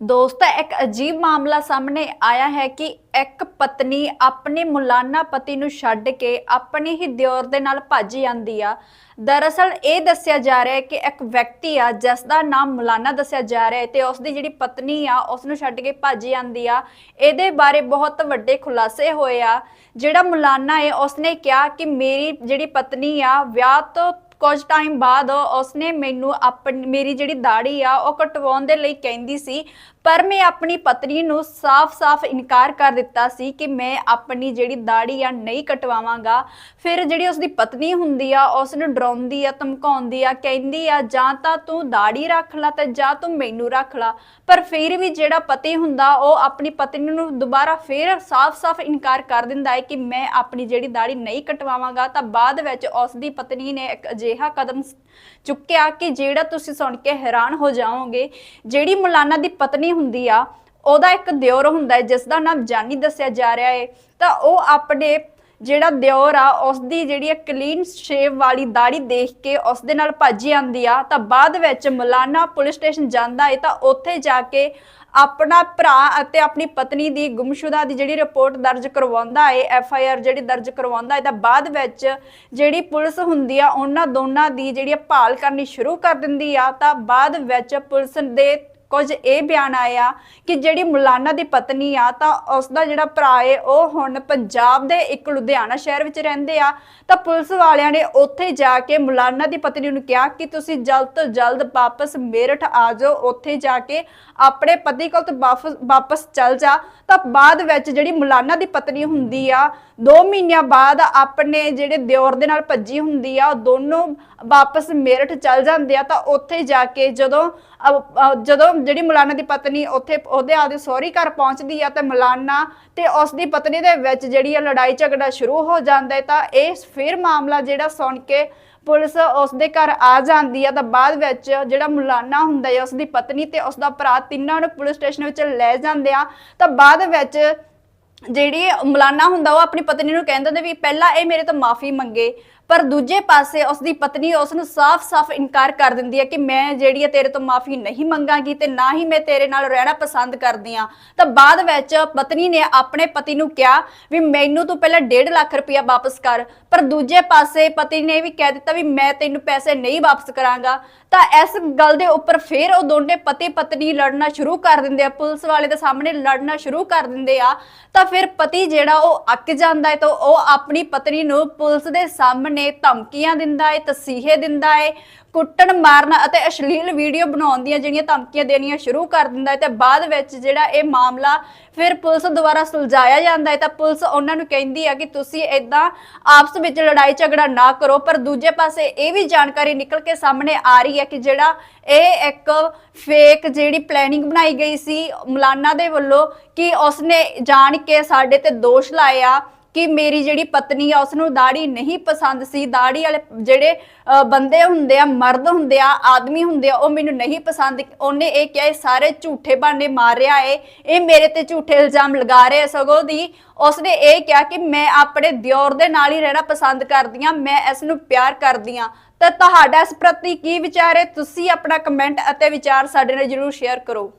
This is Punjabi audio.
ਦੋਸਤੋ, ਇੱਕ ਅਜੀਬ ਮਾਮਲਾ ਸਾਹਮਣੇ ਆਇਆ ਹੈ ਕਿ ਇੱਕ ਪਤਨੀ ਆਪਣੇ ਮੁਲਾਨਾ ਪਤੀ ਨੂੰ ਛੱਡ ਕੇ ਆਪਣੇ ਹੀ ਦਿਓਰ ਦੇ ਨਾਲ ਭੱਜ ਜਾਂਦੀ ਆ। ਦਰਅਸਲ ਇਹ ਦੱਸਿਆ ਜਾ ਰਿਹਾ ਹੈ ਕਿ ਇੱਕ ਵਿਅਕਤੀ ਆ ਜਿਸ ਦਾ ਨਾਮ ਮੁਲਾਨਾ ਦੱਸਿਆ ਜਾ ਰਿਹਾ ਹੈ ਤੇ ਉਸ ਦੀ ਜਿਹੜੀ ਪਤਨੀ ਆ ਉਸ ਨੂੰ ਛੱਡ ਕੇ ਭੱਜ ਜਾਂਦੀ ਆ। ਇਹਦੇ ਬਾਰੇ ਬਹੁਤ ਵੱਡੇ ਖੁਲਾਸੇ ਹੋਏ ਆ। ਜਿਹੜਾ ਮੁਲਾਨਾ ਹੈ, ਉਸਨੇ ਕਿਹਾ ਕਿ ਮੇਰੀ ਜਿਹੜੀ ਪਤਨੀ ਆ, ਵਿਆਹ ਤੋਂ ਕੁਝ ਟਾਈਮ ਬਾਅਦ ਉਸਨੇ ਮੈਨੂੰ ਆਪਣੀ, ਮੇਰੀ ਜਿਹੜੀ ਦਾੜੀ ਆ, ਉਹ ਕਟਵਾਉਣ ਦੇ ਲਈ ਕਹਿੰਦੀ ਸੀ। ਪਰ ਮੈਂ ਆਪਣੀ ਪਤਨੀ ਨੂੰ ਸਾਫ਼-ਸਾਫ਼ ਇਨਕਾਰ ਕਰ ਦਿੱਤਾ ਸੀ ਕਿ ਮੈਂ ਆਪਣੀ ਜਿਹੜੀ ਦਾੜੀ ਆ ਨਹੀਂ ਕਟਵਾਵਾਂਗਾ। ਫਿਰ ਜਿਹੜੀ ਉਸਦੀ ਪਤਨੀ ਹੁੰਦੀ ਆ ਉਸ ਨੂੰ ਡਰਾਉਂਦੀ ਆ, ਧਮਕਾਉਂਦੀ ਆ, ਕਹਿੰਦੀ ਆ, ਜਾਂ ਤਾਂ ਤੂੰ ਦਾੜੀ ਰੱਖ ਲੈ ਤੇ ਜਾਂ ਤੂੰ ਮੈਨੂੰ ਰੱਖ ਲੈ। ਪਰ ਫਿਰ ਵੀ ਜਿਹੜਾ ਪਤੀ ਹੁੰਦਾ, ਉਹ ਆਪਣੀ ਪਤਨੀ ਨੂੰ ਦੁਬਾਰਾ ਫਿਰ ਸਾਫ਼-ਸਾਫ਼ ਇਨਕਾਰ ਕਰ ਦਿੰਦਾ ਹੈ ਕਿ ਮੈਂ ਆਪਣੀ ਜਿਹੜੀ ਦਾੜੀ ਨਹੀਂ ਕਟਵਾਵਾਂਗਾ। ਤਾਂ ਬਾਅਦ ਵਿੱਚ ਉਸ ਦੀ ਪਤਨੀ ਨੇ ਇੱਕ ਅਜਿਹਾ ਕਦਮ ਚੁੱਕਿਆ ਕਿ ਜਿਹੜਾ ਤੁਸੀਂ ਸੁਣ ਕੇ ਹੈਰਾਨ ਹੋ ਜਾਓਗੇ। ਜਿਹੜੀ ਮੁਲਾਨਾ ਦੀ ਪਤਨੀ ਹੁੰਦੀ ਆ, ਉਹਦਾ ਇੱਕ ਦਿਓਰ ਹੁੰਦਾ ਹੈ ਜਿਸ ਦਾ ਨਾਮ ਜਾਨੀ ਦੱਸਿਆ ਜਾ ਰਿਹਾ ਹੈ। ਤਾਂ ਉਹ ਆਪਣੇ ਜਿਹੜਾ ਦਿਓਰ ਆ ਉਸ ਦੀ ਜਿਹੜੀ ਕਲੀਨ ਸ਼ੇਵ ਵਾਲੀ ਦਾੜੀ ਦੇਖ ਕੇ ਉਸ ਦੇ ਨਾਲ ਭੱਜ ਜਾਂਦੀ ਆ, ਤਾਂ ਬਾਅਦ ਵਿੱਚ ਮੁਲਾਨਾ ਪੁਲਿਸ ਸਟੇਸ਼ਨ ਜਾਂਦਾ ਏ, ਤਾਂ ਉੱਥੇ ਜਾ ਕੇ ਆਪਣਾ ਭਰਾ ਅਤੇ ਆਪਣੀ ਪਤਨੀ ਦੀ ਗੁੰਮਸ਼ੁਦਾ ਦੀ ਜਿਹੜੀ ਰਿਪੋਰਟ ਦਰਜ ਕਰਵਾਉਂਦਾ ਏ ਐਫ ਆਈ ਆਰ ਜਿਹੜੀ ਦਰਜ ਕਰਵਾਉਂਦਾ ਏ, ਤਾਂ ਬਾਅਦ ਵਿੱਚ ਜਿਹੜੀ ਪੁਲਿਸ ਹੁੰਦੀ ਆ, ਉਹਨਾਂ ਦੋਨਾਂ ਦੀ ਜਿਹੜੀ ਭਾਲ ਕਰਨੀ ਸ਼ੁਰੂ ਕਰ ਦਿੰਦੀ ਆ, ਤਾਂ ਬਾਅਦ ਵਿੱਚ ਪੁਲਿਸ ਦੇ ਕੁਝ ਇਹ ਬਿਆਨ ਆਇਆ ਕਿ ਜਿਹੜੀ ਮੁਲਾਨਾ ਦੀ ਪਤਨੀ ਆ, ਤਾਂ ਉਸ ਦਾ ਜਿਹੜਾ ਭਰਾ ਹੈ ਉਹ ਹੁਣ ਪੰਜਾਬ ਦੇ ਇੱਕ ਲੁਧਿਆਣਾ ਸ਼ਹਿਰ ਵਿੱਚ ਰਹਿੰਦੇ ਆ। ਤਾਂ ਪੁਲਿਸ ਵਾਲਿਆਂ ਨੇ ਉੱਥੇ ਜਾ ਕੇ ਮੁਲਾਨਾ ਦੀ ਪਤਨੀ ਨੂੰ ਕਿਹਾ ਕਿ ਤੁਸੀਂ ਜਲਦ ਤੋਂ ਜਲਦ ਵਾਪਸ ਮੇਰਠ ਆ ਜਾਓ। ਉੱਥੇ ਜਾ ਕੇ ਆਪਣੇ ਪਤੀ ਕੋਲ ਤੋਂ ਵਾਪਸ ਵਾਪਸ ਚੱਲ ਜਾ। ਤਾਂ ਬਾਅਦ ਵਿੱਚ ਜਿਹੜੀ ਮੁਲਾਨਾ ਦੀ ਪਤਨੀ ਹੁੰਦੀ ਆ 2 ਮਹੀਨਿਆਂ ਬਾਅਦ ਆਪਣੇ ਜਿਹੜੇ ਦਿਓਰ ਦੇ ਨਾਲ ਭੱਜੀ ਹੁੰਦੀ ਆ, ਉਹ ਦੋਨੋਂ ਵਾਪਸ ਮੇਰਠ ਚੱਲ ਜਾਂਦੇ ਆ। ਤਾਂ ਉੱਥੇ ਜਾ ਕੇ ਜਦੋਂ ਜਦੋਂ ਜਿਹੜੀ ਮੁਲਾਨਾ ਦੀ ਪਤਨੀ ਉੱਥੇ ਉਹਦੇ ਆਦੇ ਸਹੁਰੀ ਘਰ ਪਹੁੰਚਦੀ ਆ ਤੇ ਮੁਲਾਨਾ ਤੇ ਉਸ ਦੀ ਪਤਨੀ ਦੇ ਵਿੱਚ ਜਿਹੜੀ ਆ ਲੜਾਈ ਝਗੜਾ ਸ਼ੁਰੂ ਹੋ ਜਾਂਦਾ ਹੈ, ਤਾਂ ਇਹ ਫਿਰ ਮਾਮਲਾ ਜਿਹੜਾ ਸੁਣ ਕੇ ਪੁਲਿਸ ਉਸ ਦੇ ਘਰ ਆ ਜਾਂਦੀ ਆ, ਤਾਂ ਬਾਅਦ ਵਿੱਚ ਜਿਹੜਾ ਮੁਲਾਨਾ ਹੁੰਦਾ ਹੈ, ਉਸ ਦੀ ਪਤਨੀ ਤੇ ਉਸ ਦਾ ਭਰਾ ਤਿੰਨਾਂ ਨੂੰ ਪੁਲਿਸ ਸਟੇਸ਼ਨ ਵਿੱਚ ਲੈ ਜਾਂਦੇ ਆ, ਤਾਂ ਬਾਅਦ ਵਿੱਚ ਜਿਹੜੀ ਮੁਲਾਨਾ ਹੁੰਦਾ, ਉਹ ਆਪਣੀ ਪਤਨੀ ਨੂੰ ਕਹਿੰਦਾ ਹੁੰਦਾ ਵੀ ਪਹਿਲਾਂ ਇਹ ਮੇਰੇ ਤੋਂ ਮਾਫੀ ਮੰਗੇ, ਪਰ ਦੂਜੇ ਪਾਸੇ ਉਸ ਦੀ ਪਤਨੀ ਉਸ ਨੂੰ ਸਾਫ਼-ਸਾਫ਼ ਇਨਕਾਰ ਕਰ ਦਿੰਦੀ ਹੈ ਕਿ ਮੈਂ ਜਿਹੜੀ ਹੈ ਤੇਰੇ ਤੋਂ ਮਾਫੀ ਨਹੀਂ ਮੰਗਾਂਗੀ ਤੇ ਨਾ ਹੀ ਮੈਂ ਤੇਰੇ ਨਾਲ ਰਹਿਣਾ ਪਸੰਦ ਕਰਦੀ ਆ ਤਾਂ ਬਾਅਦ ਵਿੱਚ ਪਤਨੀ ਨੇ ਆਪਣੇ ਪਤੀ ਨੂੰ ਕਿਹਾ ਵੀ ਮੈਨੂੰ ਤੂੰ ਪਹਿਲਾਂ 1.5 ਲੱਖ ਰੁਪਇਆ ਵਾਪਸ ਕਰ, ਪਰ ਦੂਜੇ ਪਾਸੇ ਪਤੀ ਨੇ ਵੀ ਕਹਿ ਦਿੱਤਾ ਵੀ ਮੈਂ ਤੈਨੂੰ ਪੈਸੇ ਨਹੀਂ ਵਾਪਸ ਕਰਾਂਗਾ। ਤਾਂ ਇਸ ਗੱਲ ਦੇ ਉੱਪਰ ਫਿਰ ਉਹ ਦੋਨੇ ਪਤੀ ਪਤਨੀ ਲੜਨਾ ਸ਼ੁਰੂ ਕਰ ਦਿੰਦੇ ਆ, ਪੁਲਿਸ ਵਾਲੇ ਦੇ ਸਾਹਮਣੇ ਲੜਨਾ ਸ਼ੁਰੂ ਕਰ ਦਿੰਦੇ ਆ। ਤਾਂ ਫਿਰ ਪਤੀ ਜਿਹੜਾ ਉਹ ਅੱਕ ਜਾਂਦਾ ਹੈ ਤਾਂ ਉਹ ਆਪਣੀ ਪਤਨੀ ਨੂੰ ਪੁਲਿਸ ਦੇ ਸਾਹਮਣੇ ਧਮਕੀਆਂ ਦਿੰਦਾ ਹੈ, ਤਸੀਹੇ ਦਿੰਦਾ ਹੈ। ਕੁੱਟਣ, ਮਾਰਨ ਅਤੇ ਅਸ਼ਲੀਲ ਵੀਡੀਓ ਬਣਾਉਣ ਦੀਆਂ ਜਿਹੜੀਆਂ ਧਮਕੀਆਂ ਦੇਣੀਆਂ ਸ਼ੁਰੂ ਕਰ ਦਿੰਦਾ ਹੈ ਤੇ ਬਾਅਦ ਵਿੱਚ ਜਿਹੜਾ ਇਹ ਮਾਮਲਾ ਫਿਰ ਪੁਲਿਸ ਦੁਆਰਾ ਸੁਲਝਾਇਆ ਜਾਂਦਾ ਹੈ ਤਾਂ ਪੁਲਿਸ ਉਹਨਾਂ ਨੂੰ ਕਹਿੰਦੀ ਆ ਕਿ ਤੁਸੀਂ ਇਦਾਂ ਆਪਸ ਵਿੱਚ ਲੜਾਈ ਝਗੜਾ ਨਾ ਕਰੋ, ਪਰ ਦੂਜੇ ਪਾਸੇ ਇਹ ਵੀ ਜਾਣਕਾਰੀ ਨਿਕਲ ਕੇ ਸਾਹਮਣੇ ਆ ਰਹੀ ਹੈ ਕਿ ਜਿਹੜਾ ਇਹ ਇੱਕ ਫੇਕ ਜਿਹੜੀ ਪਲੈਨਿੰਗ ਬਣਾਈ ਗਈ ਸੀ ਮਲਾਨਾ ਦੇ ਵੱਲੋਂ ਕਿ ਉਸਨੇ ਜਾਣ ਕੇ ਸਾਡੇ ਤੇ ਦੋਸ਼ ਲਾਇਆ। ਕਿ ਮੇਰੀ ਜਿਹੜੀ ਪਤਨੀ ਆ ਉਸ ਨੂੰ ਦਾੜੀ ਨਹੀਂ ਪਸੰਦ ਸੀ। ਦਾੜੀ ਵਾਲੇ ਜਿਹੜੇ ਬੰਦੇ ਹੁੰਦੇ ਆ, ਮਰਦ ਹੁੰਦੇ ਆ, ਆਦਮੀ ਹੁੰਦੇ ਆ, ਉਹ ਮੈਨੂੰ ਨਹੀਂ ਪਸੰਦ। ਉਹਨੇ ਇਹ ਕਿਹਾ, ਇਹ ਸਾਰੇ ਝੂਠੇ ਬਹਾਨੇ ਮਾਰ ਰਿਹਾ ਏ। ਇਹ ਮੇਰੇ ਤੇ ਝੂਠੇ ਇਲਜ਼ਾਮ ਲਗਾ ਰਿਹਾ ਸਗੋਂ ਦੀ। ਉਸਨੇ ਇਹ ਕਿਹਾ ਕਿ ਮੈਂ ਆਪਣੇ ਦਿਓਰ ਦੇ ਨਾਲ ਹੀ ਰਹਿਣਾ ਪਸੰਦ ਕਰਦੀ ਆ, ਮੈਂ ਇਸ ਨੂੰ ਪਿਆਰ ਕਰਦੀ ਆ। ਤਾਂ ਤੁਹਾਡਾ ਇਸ ਪ੍ਰਤੀ ਕੀ ਵਿਚਾਰ ਹੈ? ਤੁਸੀਂ ਆਪਣਾ ਕਮੈਂਟ ਅਤੇ ਵਿਚਾਰ ਸਾਡੇ ਨਾਲ ਜਰੂਰ ਸ਼ੇਅਰ ਕਰੋ।